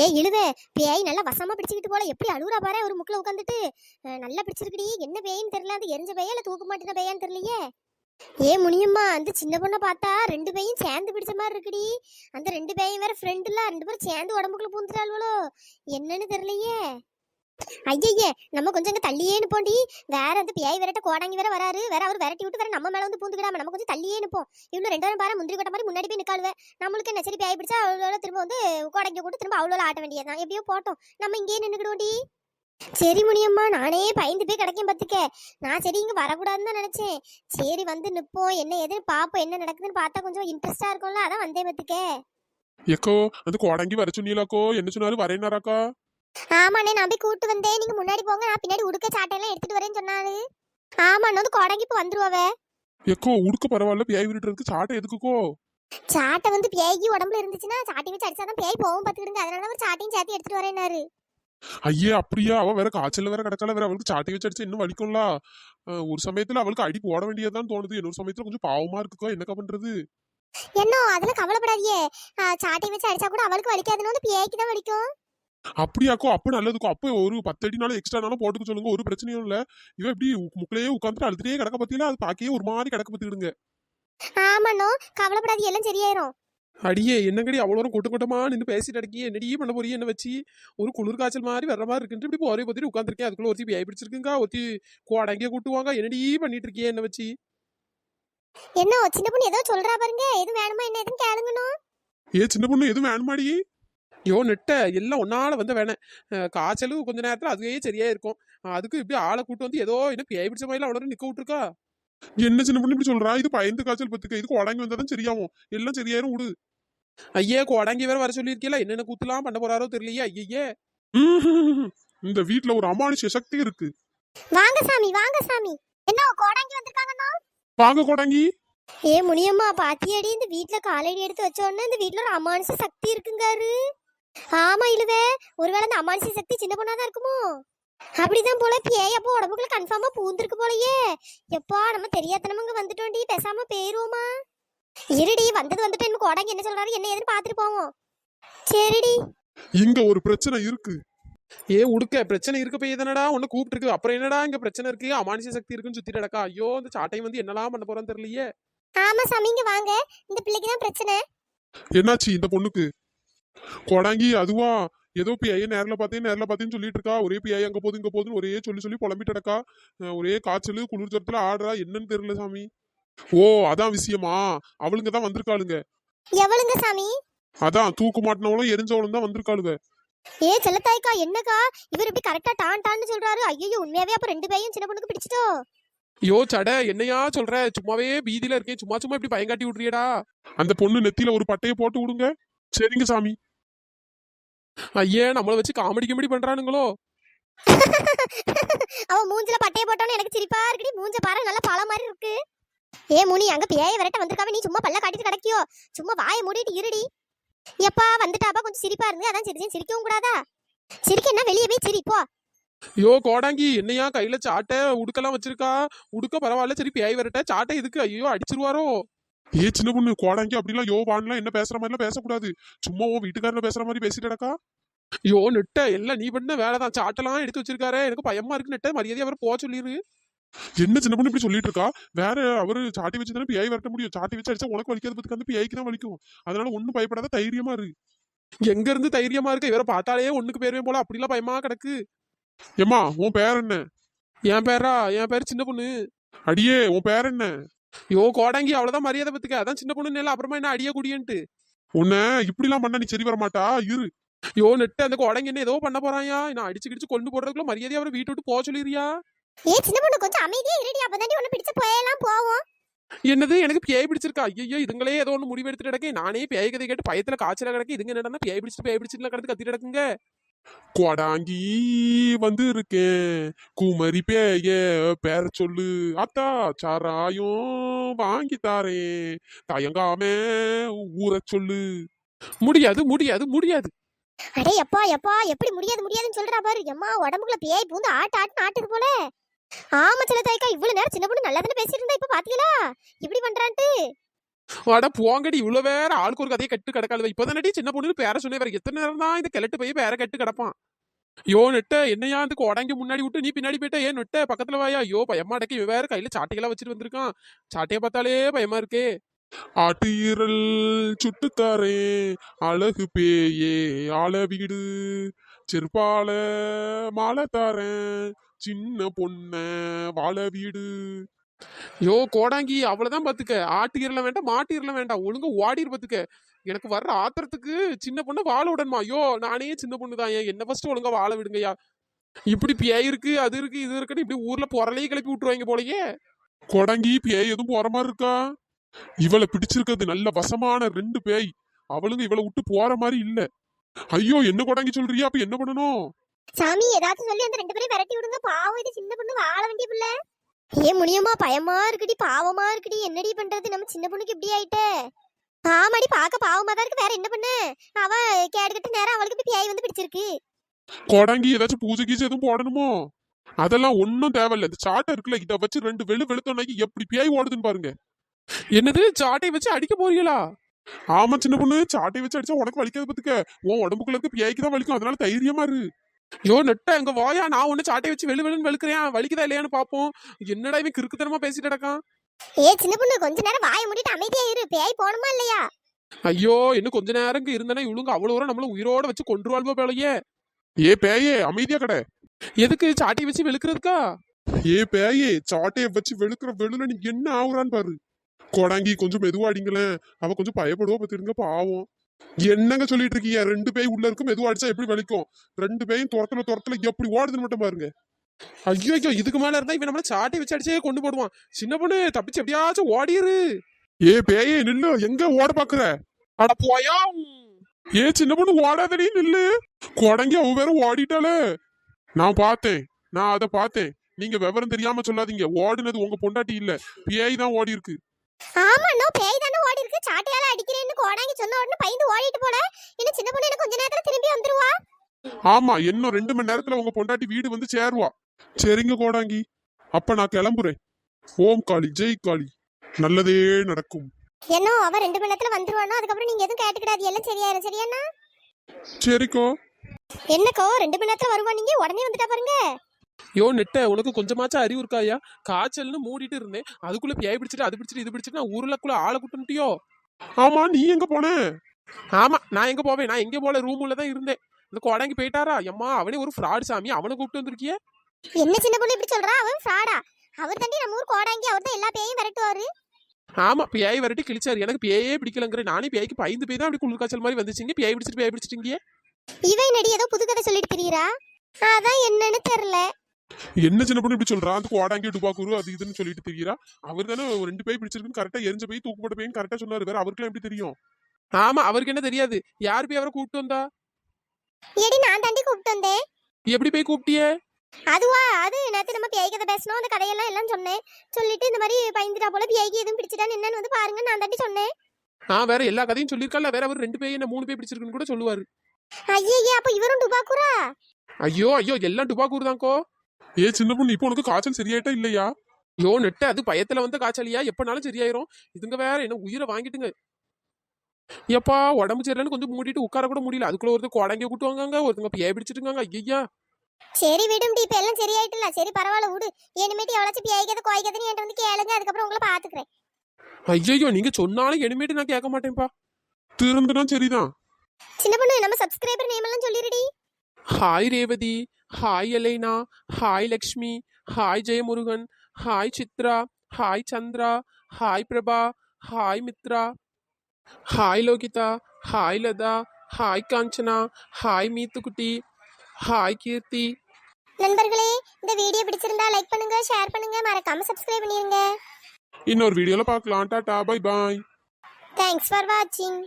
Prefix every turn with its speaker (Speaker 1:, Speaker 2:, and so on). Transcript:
Speaker 1: ஏ இழுவே பேய் நல்லா வசமா பிடிச்சிக்கிட்டு போல. எப்படி அழுகுறா பாரு ஒரு முக்கில் உட்காந்துட்டு நல்லா பிடிச்சிருக்குடி. என்ன பேயின்னு தெரியல. அது எரிஞ்ச பேயா இல்ல தூக்க மாட்டேன பேயான்னு தெரியலையே. ஏ முனியம்மா அந்த சின்ன பொண்ணை பார்த்தா ரெண்டு பேயும் சேர்ந்து பிடிச்ச மாதிரி இருக்குடி. அந்த ரெண்டு பேயும் வேற ஃப்ரெண்டுல ரெண்டு பேரும் சேர்ந்து உடம்புக்குள்ள பூந்துட்டாள்வளோ. என்னன்னு தெரியலையே. ஐயய்யே நம்ம கொஞ்சம் இங்க தள்ளியே போண்டி. வேற அந்த பியாய் விரட்ட கோடாங்கி வேற வராரு. வேற அவர் விரட்டி விட்டு வேற நம்ம மேல வந்து பூந்துக்கிடாம நம்ம கொஞ்சம் தள்ளியே நிப்போம் இவ்வளவு ரெண்டு பேரும் பாரு முந்திரி கொட்ட மாதிரி முன்னாடி போய் நிக்காளுவே. நம்மளுக்கு என்ன சரி பியாய் பிடிச்சா அவ்வளோ திரும்ப வந்து கோடங்கி கூட திரும்ப அவ்வளோ ஆட்ட வேண்டியதான் எப்படியோ போட்டோம். நம்ம இங்கேயே நின்றுக்கிடுவோண்டி சரி முனியம்மா நானே பயந்து போய் கிடைக்கும் பார்த்துக்க. நான் சரி இங்க வரக்கூடாதுன்னு தான் நினைச்சேன். சரி வந்து நிற்போம் என்ன எதுன்னு பாப்போம் என்ன நடக்குதுன்னு பார்த்தா கொஞ்சம் இன்ட்ரெஸ்டா இருக்கும்ல. அதான் வந்தேன் பார்த்துக்க.
Speaker 2: எக்கோ அந்த கோடங்கி வர சொன்னீங்களாக்கோ? என்ன சொன்னாலும் வரையினாராக்கா
Speaker 1: ஆமாண்ணே நான் போய் கூட்டு வந்தேன். நீங்க முன்னாடி போங்க நான் பின்னாடி உடுக்க சாட்டையெல்லாம் எடுத்துட்டு வரேன்னு சொன்னாரு. ஆமாண்ணே வந்து கோடங்கி இப்போ வந்துருவாவே?
Speaker 2: எக்கோ உடுக்க பரவாயில்ல பேய் விட்டுறதுக்கு சாட்டை எதுக்குக்கோ?
Speaker 1: சாட்டை வந்து பேய்க்கு உடம்புல இருந்துச்சுன்னா சாட்டை வச்சு அடிச்சாதான் பேய் போகும் பார்த்துக்கிடுங்க அதனால தான் ஒரு சாட்டையும் சேர்த்து எடுத்துட்டு வரேன்னாரு.
Speaker 2: ஐயே அப்படியா? அவ வேற காய்ச்சல் வேற கிடக்கல வேற அவளுக்கு சாட்டை வச்சு அடிச்சு இன்னும் வலிக்கும்ல? ஒரு சமயத்துல அவளுக்கு அடி போட வேண்டியதுதான் தோணுது. இன்னொரு சமயத்துல கொஞ்சம் பாவமா இருக்குக்கோ என்னக்கா பண்றது?
Speaker 1: என்ன அதெல்லாம் கவலைப்படாதியே சாட்டை வச்சு அடிச்சா கூட அவளுக்கு வலிக்காதுன்னு வந்து பேய்க்கு தான் வலிக்கும்.
Speaker 2: அப்படியாக்கோ? அப்ப நல்லதுக்கோ? அப்ப ஒரு பத்து அடினாலும் எக்ஸ்ட்ரானாலும் போட்டுக்க சொல்லுங்க. ஒரு பிரச்சனையும் இல்ல. இவ இப்படி முக்கிலேயே உட்காந்துட்டு அழுதுட்டே கிடக்க பத்தியில அது பாக்கவே ஒரு மாதிரி கிடக்க பத்திடுங்க
Speaker 1: ஆமாண்ணோ கவலைப்படாது. எல்லாம் சரியாயிரும்.
Speaker 3: அடியே என்னங்கடி அவ்வளோ தூரம் கூட்ட கூட்டமா நின்று பேசிட்டு அடக்கி என்னடி பண்ண போறிய என்ன வச்சு? ஒரு குளிர் காய்ச்சல் மாதிரி வர்ற மாதிரி இருக்குன்ட்டு இப்படி போரே பத்திட்டு உட்காந்துருக்கேன் அதுக்குள்ள ஒருத்தி பேய் பிடிச்சிருக்குங்க? ஒருத்தி கோடங்கே கூட்டுவாங்க. என்னடி பண்ணிட்டு இருக்கியே? என்ன வச்சு?
Speaker 1: என்ன சின்ன பொண்ணு ஏதோ சொல்றா பாருங்க. எது வேணுமா? என்ன எதுன்னு கேளுங்கண்ணோ
Speaker 2: ஏ சின்ன பொண்ணு எதுவும் வேணுமாடி?
Speaker 3: ஐயோ நெட்ட. எல்லாம் ஒன்னால வந்த வேணேன் அஹ் காய்ச்சலும் கொஞ்ச நேரத்துல அதுவே சரியா இருக்கும் அதுக்கு இப்படி ஆளை கூட்டு வந்து ஏதோ என்ன பேய் பிடிச்ச மாதிரி அவ்வளோ நிக்க விட்டுருக்கா?
Speaker 2: என்ன சின்ன பொண்ணு இப்படி சொல்றா? இது பயந்து காய்ச்சல் பத்துக்க. இதுக்கு உடங்கி வந்தாதான் சரியாகும். எல்லாம் சரியாயிரும் விடு.
Speaker 3: ஐயே கோடங்கி வேற வர சொல்லியிருக்கீல? என்னென்ன கூத்துலாம் பண்ண போறாரோ தெரியலையே. ஐயே
Speaker 2: ம்ஹும். இந்த வீட்ல ஒரு அமானுஷ்ய சக்தி இருக்கு.
Speaker 1: வாங்க சாமி வாங்க சாமி. என்ன கோடாங்கி வந்திருக்காங்கண்ணா?
Speaker 2: வாங்க கோடங்கி.
Speaker 1: ஏ முனியம்மா பாத்தியாடி இந்த வீட்ல காலடி எடுத்து வச்ச உடனே இந்த வீட்ல ஒரு அமானுஷ சக்தி இருக்குங்காரு. ஆமா இழுவே. ஒருவேளை இந்த அமானுஷ சக்தி சின்ன பொண்ணாதான் இருக்குமோ? அப்படிதான் போல பேய் அப்போ உடம்புக்குள்ள கன்ஃபார்மா பூந்திருக்கு போலயே. எப்பா நம்ம தெரியாதனமங்க வந்துட்டோண்டி. பேசாம போயிருவோமா இருடி வந்தது வந்துட்டு என்ன கோடாங்கி என்ன சொல்றாரு என்ன ஏதுன்னு பாத்துட்டு போவோம். சரிடி.
Speaker 2: இங்க ஒரு பிரச்சனை இருக்கு.
Speaker 3: ஏ உடுக்க பிரச்சனை இருக்க போய் தானடா உன்னை கூப்பிட்டு இருக்கு அப்புறம் என்னடா இங்க பிரச்சனை இருக்கு? அமானுஷ சக்தி இருக்குன்னு சுத்திட்டு நடக்கா ஐயோ இந்த சாட்டை வந்து என்னலாம் பண்ண போறான்னு தெரியலையே.
Speaker 1: ஆமா சாமி இங்க வாங்க. இந்த பிள்ளைக்கு தான் பிரச்சனை.
Speaker 2: என்னாச்சு இந்த பொண்ணுக்கு? கோடாங்கி அதுவா? ஏதோ பிஐ நேர்ல பார்த்தேன் நேர்ல பார்த்தேன்னு சொல்லிட்டு இருக்கா ஒரே பிஐ அங்க போகுது இங்க போகுதுன்னு ஒரே சொல்லி சொல்லி புலம்பிட்டு கிடக்கா அஹ் ஒரே காய்ச்சல் குளிர் ஜரத்துல ஆடுறா என்னன்னு தெரியல சாமி. ஓ அதான் விஷயமா. அவளுங்க தான் வந்திருக்காளுங்க.
Speaker 1: எவளுங்க சாமி?
Speaker 2: அதான் தூக்கு மாட்டினவளும் எரிஞ்சவளும் தான் வந்திருக்காளுங்க.
Speaker 1: ஏ செல்லத்தாய்க்கா என்னக்கா? இவர் இப்படி கரெக்டா டான் டான்னு சொல்றாரு. ஐயோ உண்மையாவே அப்ப ரெண்டு பையன் சின்ன பொண்ணுக்கு பிடிச்சிட்டோ?
Speaker 3: ஐயோ சட என்னையா சொல்ற? சும்மாவே பீதியில இருக்கேன். சும்மா சும்மா இப்படி பயங்காட்டி விட்றியடா.
Speaker 2: அந்த பொண்ணு நெத்தியில ஒரு பட்டையை போட்டு விடுங்க. சரிங்க சாமி.
Speaker 3: ஐயே நம்மள வச்சு காமெடி கிமெடி பண்றானுங்களோ?
Speaker 1: அவ மூஞ்சில பட்டைய போட்டோன்னு எனக்கு சிரிப்பா இருக்குடி. மூஞ்ச பாரு நல்ல பழ மாதிரி இருக்கு. ஏ முனி அங்க பேய விரட்ட வந்திருக்காவ நீ சும்மா பல்ல காட்டிட்டு கிடக்கியோ? சும்மா வாயை மூடிட்டு இருடி. எப்பா வந்துட்டாப்பா கொஞ்சம் சிரிப்பா இருந்து அதான் சிரிச்சேன் சிரிக்கவும் கூடாதா? சிரிக்க என்ன? வெளியே போய் சிரி போ.
Speaker 3: ஐயோ கோடாங்கி என்னையா கையில சாட்டை உடுக்கெல்லாம் வச்சிருக்கா? உடுக்க பரவாயில்ல சரி பேய் வரட்ட. சாட்டை எதுக்கு? ஐயோ அடிச்சிருவாரோ?
Speaker 2: ஏ சின்ன பொண்ணு கோடாங்கி அப்படிலாம் யோ வான்லாம் என்ன பேசுற மாதிரிலாம் பேசக்கூடாது. சும்மா உன் வீட்டுக்காரன பேசுற மாதிரி பேசிட்டு கிடக்கா
Speaker 3: ஐயோ நெட்ட எல்லாம் நீ பண்ண வேலை தான் சாட்டெல்லாம் எடுத்து வச்சிருக்காரு. எனக்கு பயமா இருக்கு நெட்ட. மரியாதை அவர் போக சொல்லிடு
Speaker 2: என்ன சின்ன பொண்ணு இப்படி சொல்லிட்டு இருக்கா வேற அவரு சாட்டி வச்சு தானே பிஐ வரட்ட முடியும். சாட்டி வச்சு அடிச்சா உனக்கு வலிக்காத பத்துக்கு. வந்து பிஐக்கு தான் வலிக்கும். அதனால ஒண்ணும் பயப்படாத தைரியமா இரு.
Speaker 3: எங்க இருந்து தைரியமா இருக்கு? இவரை பார்த்தாலே ஒண்ணுக்கு பேருவே போல. அப்படிலாம் பயமா கிடக்கு.
Speaker 2: ஏம்மா உன் பேர் என்ன?
Speaker 3: என் பேரா? என் பேர் சின்ன பொண்ணு.
Speaker 2: அடியே உன் பேர் என்ன?
Speaker 3: ஐயோ கோடாங்கி அவ்வளவுதான் மரியாதை பத்துக்க. அதான் சின்ன பொண்ணு இல்ல அப்புறமா என்ன அடிய குடியன்ட்டு
Speaker 2: உன்னை இப்படிலாம் பண்ணா நீ சரி வர மாட்டா இரு.
Speaker 3: ஐயோ நெட்டு அந்த கோடங்கி என்ன ஏதோ பண்ண போறாயா நான் அடிச்சு கிடிச்சு கொண்டு போடுறதுக்குள்ள மரியாதை அவரை வீட்டு விட்டு போக சொல்லிடுறியா?
Speaker 1: ஏ சின்ன பொண்ணு கொஞ்சம் அமைதியா இருடி. அப்பதாண்டி உன்னை பிடிச்ச போயெல்லாம் போவோம்.
Speaker 3: என்னது எனக்கு பேய் பிடிச்சிருக்கா? ஐயோ இதுங்களே ஏதோ ஒன்று முடிவு எடுத்துட்டு நானே பேய் கதை கேட்டு பயத்துல காய்ச்சல கிடக்கு. இதுங்க என்னடா பேய் பிடிச்சிட்டு பேய் பிடிச்சிட்டு கிடந்து கத்திட்டு கிடக்குங்க.
Speaker 2: கொடாங்கி வந்து இருக்கேன் குமரி பேய பேர சொல்லு. அத்தா சாராயும் வாங்கி தாரேன். தயங்காம ஊற சொல்லு.
Speaker 3: முடியாது முடியாது முடியாது.
Speaker 1: அடே எப்பா எப்பா எப்படி முடியாது முடியாதுன்னு சொல்றா பாரு. எம்மா உடம்புக்குள்ள பேய் பூந்து ஆட்டு ஆட்டு ஆட்டுது போல. ஆமா சில தாய்க்கா இவ்வளவு நேரம் சின்ன பொண்ணு நல்லா தானே பேசிட்டு இருந்தா இப்ப பாத்தீங்களா? இப்படி பண்றான்ட்டு.
Speaker 3: அட போங்கடி. இவ்வளவு வேற ஆளுக்கு ஒரு கதையை கட்டு கிடக்காது இப்பதானடி சின்ன பொண்ணு பேர சொன்னே வேற. எத்தனை நேரம் தான் இந்த கிழட்டு போய் பேர கட்டு கிடப்பான்? யோ நெட்ட என்னையா அந்த உடங்கி முன்னாடி விட்டு நீ பின்னாடி போயிட்ட? ஏன் நெட்ட பக்கத்துல வாயா? யோ பயமா அடக்கி இவன் வேற கையில சாட்டைகளா வச்சுட்டு வந்திருக்கான். சாட்டையை பார்த்தாலே பயமா இருக்கே.
Speaker 2: அட்டீரல் சுட்டுத்தாரே அழகு பேயே ஆள வீடு. செருப்பால மாலை தாரேன். சின்ன பொண்ண வாழ வீடு.
Speaker 3: யோ கோடாங்கி அவ்வளவுதான் பாத்துக்க. ஆட்டு வேண்டாம் மாட்டு வேண்டாம். ஒழுங்கா ஓடிரு பாத்துக்க. எனக்கு வர்ற ஆத்திரத்துக்கு சின்ன பொண்ணு வாழ விடணுமா? ஐயோ நானே சின்ன பொண்ணு தான் என்ன ஃபர்ஸ்ட் ஒழுங்கா வாழ விடுங்கய்யா இப்படி பேய் இருக்கு அது இருக்கு இது இருக்குன்னு இப்படி ஊர்ல பொறலையே கிளப்பி விட்டுருவாங்க போலயே.
Speaker 2: கொடங்கி பேய் எதுவும் போற மாதிரி இருக்கா? இவளை பிடிச்சிருக்கிறது நல்ல வசமான ரெண்டு பேய். அவளுங்க இவளை விட்டு போற மாதிரி இல்ல. ஐயோ என்ன கொடங்கி சொல்றியா? அப்ப என்ன பண்ணணும்?
Speaker 1: சாமி ஏதாச்சும் சொல்லி அந்த ரெண்டு பேரையும் விரட்டி விடுங்க. பாவம் இது சின்ன பொண்ணு வாழ வேண்டிய பிள்ளை. ஏ முடியுமா பயமா இருக்குடி பாவமா இருக்குடி. என்னடி பண்றது? நம்ம சின்ன பொண்ணுக்கு இப்படி ஆயிட்டே. ஆமாடி பார்க்க பாவமா தான் இருக்கு. வேற என்ன பண்ண? அவ கேடுகட்டு நேரம் அவளுக்கு போய் பேய் வந்து பிடிச்சிருக்கு.
Speaker 2: கொடங்கி ஏதாச்சும் பூஜை கீஜை எதுவும் போடணுமோ? அதெல்லாம் ஒன்னும் தேவையில்ல. இந்த சாட்டை இருக்குல்ல இதை வச்சு ரெண்டு வெளு வெளுத்தோன்னாக்கி எப்படி பேய் ஓடுதுன்னு பாருங்க.
Speaker 3: என்னது? சாட்டை வச்சு அடிக்க போறீங்களா?
Speaker 2: ஆமா சின்ன பொண்ணு. சாட்டை வச்சு அடிச்சா உனக்கு வலிக்காது பத்துக்க. உன் உடம்புக்குள்ள இருக்க பேய்க்கு தான் வலிக்கும். அதனால தைரியமா இரு.
Speaker 3: யோ நெட்ட எங்க வாயா நான் ஒண்ணு சாட்டை வச்சு வெளு வெளுன்னு வெளுக்கிறேன். வலிக்குதா இல்லையான்னு பாப்போம். என்னடா இவன் கிறுக்குத்தனமா பேசிட்டு கிடக்கான்?
Speaker 1: ஏ சின்ன பொண்ணு கொஞ்ச நேரம் வாயை மூடிட்டு அமைதியா இரு. பேய் போகணுமா இல்லையா?
Speaker 3: ஐயோ இன்னும் கொஞ்ச நேரம் இங்க இருந்தனா இவளுங்க அவ்வளவு தூரம் நம்மள உயிரோட வச்சு கொண்டு வாழ்வோ போலயே.
Speaker 2: ஏ பேயே அமைதியா கடை.
Speaker 3: எதுக்கு சாட்டை வச்சு வெளுக்கிறதுக்கா?
Speaker 2: ஏ பேயே சாட்டைய வச்சு வெளுக்கிற வெளுல நீ என்ன ஆகுறான்னு பாரு. கொடாங்கி கொஞ்சம் மெதுவா அடிங்களேன். அவ கொஞ்சம் பயப்படுவா பத்திருங்க பாவம். என்னங்க சொல்லிட்டு இருக்கீங்க? ரெண்டு பேய் உள்ள இருக்கு மெதுவா அடிச்சா எப்படி வலிக்கும்? ரெண்டு பேயும் துரத்துல துரத்துல எப்படி ஓடுதுன்னு மட்டும் பாருங்க.
Speaker 3: ஐயோ ஐயோ இதுக்கு மேல இருந்தா இவன் நம்மள சாட்டை வச்சு அடிச்சே கொண்டு போடுவான். சின்ன பொண்ணு தப்பிச்சு எப்படியாச்சும் ஓடிரு.
Speaker 2: ஏ பேயே நில்லு. எங்க ஓட பாக்குற?
Speaker 3: அட போயா
Speaker 2: ஏ சின்ன பொண்ணு ஓடாதடி நில்லு. குடங்கி அவ வேற ஓடிட்டாளே. நான் பார்த்தேன். நான் அதை பார்த்தேன். நீங்க விவரம் தெரியாம சொல்லாதீங்க. ஓடுனது உங்க பொண்டாட்டி இல்ல. பேய் தான் ஓடி இருக்கு
Speaker 1: ஆமா நோ பேய் தானே ஓடி இருக்கு. சாட்டையால அடிக்கிறேன்னு கோடாங்கி சொன்ன உடனே பயந்து ஓடிட்டு போல. இன்னும் சின்ன பொண்ணு கொஞ்ச நேரத்துல திரும்பி வந்துருவா?
Speaker 2: ஆமா இன்னும் ரெண்டு மணி நேரத்துல உங்க பொண்டாட்டி வீடு வந்து சேருவா. சரிங்க கோடாங்கி. அப்ப நான் கிளம்புறேன். ஓம் காளி ஜெய் காளி. நல்லதே நடக்கும்.
Speaker 1: என்னோ அவ ரெண்டு மணி நேரத்துல வந்துருவானோ? அதுக்கப்புறம் நீங்க எதுவும் கேட்டுக்கிடாது. எல்லாம் சரியாயிரும். சரியாண்ணா?
Speaker 2: சரிக்கோ.
Speaker 1: என்னக்கோ ரெண்டு மணி நேரத்துல வருவா நீங்க? உடனே வந்துட்டா பாருங்க.
Speaker 3: யோ நெட்ட உனக்கு கொஞ்சமாச்சும் அறிவு இருக்காயா காய்ச்சல்னு மூடிட்டு இருந்தேன். அதுக்குள்ள பேய் பிடிச்சிட்டு அது பிடிச்சிட்டு இது பிடிச்சிட்டு நான் ஊருலக்குள்ள ஆளை கூட்டுட்டியோ
Speaker 2: ஆமா நீ எங்க போன?
Speaker 3: ஆமா நான் எங்க போவேன்? நான் எங்க போல? ரூம் உள்ள தான் இருந்தேன். இந்த கோடாங்கி போயிட்டாரா? எம்மா அவனே ஒரு ஃப்ராட் சாமி. அவனை கூப்பிட்டு வந்திருக்கியே?
Speaker 1: என்ன சின்ன பொண்ணு இப்படி சொல்றா? அவன் ஃப்ராடா அவர் தாண்டி நம்ம ஊர் கோடாங்கி அவர் தான் எல்லா பேயும் விரட்டுவாரு.
Speaker 3: ஆமா பேய் வரட்டி கிழிச்சாரு. எனக்கு பேயே பிடிக்கலங்கிற நானே பேய்க்கு பயந்து போய் தான் அப்படி குளிர் காய்ச்சல் மாதிரி வந்துச்சுங்க. பேய் பிடிச்சிட்டு பேய் பிடிச்சிட்டீங்க
Speaker 1: இவன் நடி ஏதோ புது கதை சொல்லிட்டு திரியறா? அதான் என்னன்னு தெரியல.
Speaker 2: என்ன சின்ன பொண்ணு இப்படி சொல்றா? அந்த கோடாங்கி டுபாக்கூரு அது இதுன்னு சொல்லிட்டு தெரியுறா? அவர் தானே ரெண்டு பேய் பிடிச்சிருக்குன்னு கரெக்டா எரிஞ்ச போய் தூக்கப்பட்ட பேயும் கரெக்டா சொன்னாரு வேற. அவருக்குலாம் எப்படி தெரியும்?
Speaker 3: ஆமா அவருக்கு என்ன தெரியாது. யார் போய் அவரை கூப்பிட்டு வந்தா?
Speaker 1: ஏடி நான் தாண்டி கூப்பிட்டு வந்தேன்.
Speaker 3: எப்படி போய் கூப்பிட்டியே?
Speaker 1: அதுவா? அது நேத்து நம்ம பேய் கதை பேசணும் அந்த கதையெல்லாம் எல்லாம் சொன்னேன். சொல்லிட்டு இந்த மாதிரி பயந்துட்டா போல பேய்க்கு எதுவும் பிடிச்சிட்டான்னு என்னன்னு வந்து பாருங்க நான் தாண்டி சொன்னேன்.
Speaker 3: நான் வேற எல்லா கதையும் சொல்லியிருக்கல வேற அவர் ரெண்டு பேய் என்ன மூணு பேய் பிடிச்சிருக்குன்னு கூட சொல்லுவாரு.
Speaker 1: ஐயே அப்ப இவரும் டுபாக்குரா
Speaker 3: ஐயோ ஐயோ எல்லாம் டுபாக்கூர் தான்க்கோ
Speaker 2: ஏ சின்ன பொண்ணு இப்போ உனக்கு காய்ச்சல் சரியாயிட்டா இல்லையா?
Speaker 3: ஐயோ நெட்ட அது பயத்துல வந்த காய்ச்சலியா? எப்பனாலும் சரியாயிரும். இதுங்க வேற என்ன உயிரை வாங்கிட்டுங்க. எப்பா உடம்பு சரியில்லைன்னு கொஞ்சம் மூடிட்டு உட்கார கூட முடியல. அதுக்குள்ள ஒருத்தர் கோடங்க கூட்டுவாங்க ஒருத்தங்க பேய் பிடிச்சிட்டுங்க ஐயா
Speaker 1: சரி விடும்டி இப்ப எல்லாம் சரியாயிட்டல சரி பரவாயில்ல விடு. இனிமேட்டு எவ்வளவு பேய் கதை கோய் கதைன்னு என்கிட்ட வந்து கேளுங்க. அதுக்கப்புறம் உங்களை பாத்துக்கிறேன்.
Speaker 3: ஐயோ நீங்க சொன்னாலும் இனிமேட்டு நான் கேட்க மாட்டேன்ப்பா.
Speaker 2: திருந்துனா சரிதான்.
Speaker 1: சின்ன பொண்ணு நம்ம சப்ஸ்கிரைபர் நேம் எல்லாம் சொல்லிருடி.
Speaker 3: Hi Revathi hi Elaina hi Lakshmi hi Jayamurugan hi Chitra hi Chandra hi Prabha hi Mithra hi Lohitha hi Latha hi Kanchana hi Meethukutty hi Keerthi
Speaker 1: நண்பர்களே இந்த வீடியோ பிடிச்சிருந்தா லைக் பண்ணுங்க ஷேர் பண்ணுங்க மறக்காம subscribe பண்ணிருங்க.
Speaker 2: இன்னொரு வீடியோல பார்க்கலாம். Tata bye bye
Speaker 1: thanks for வாட்சிங்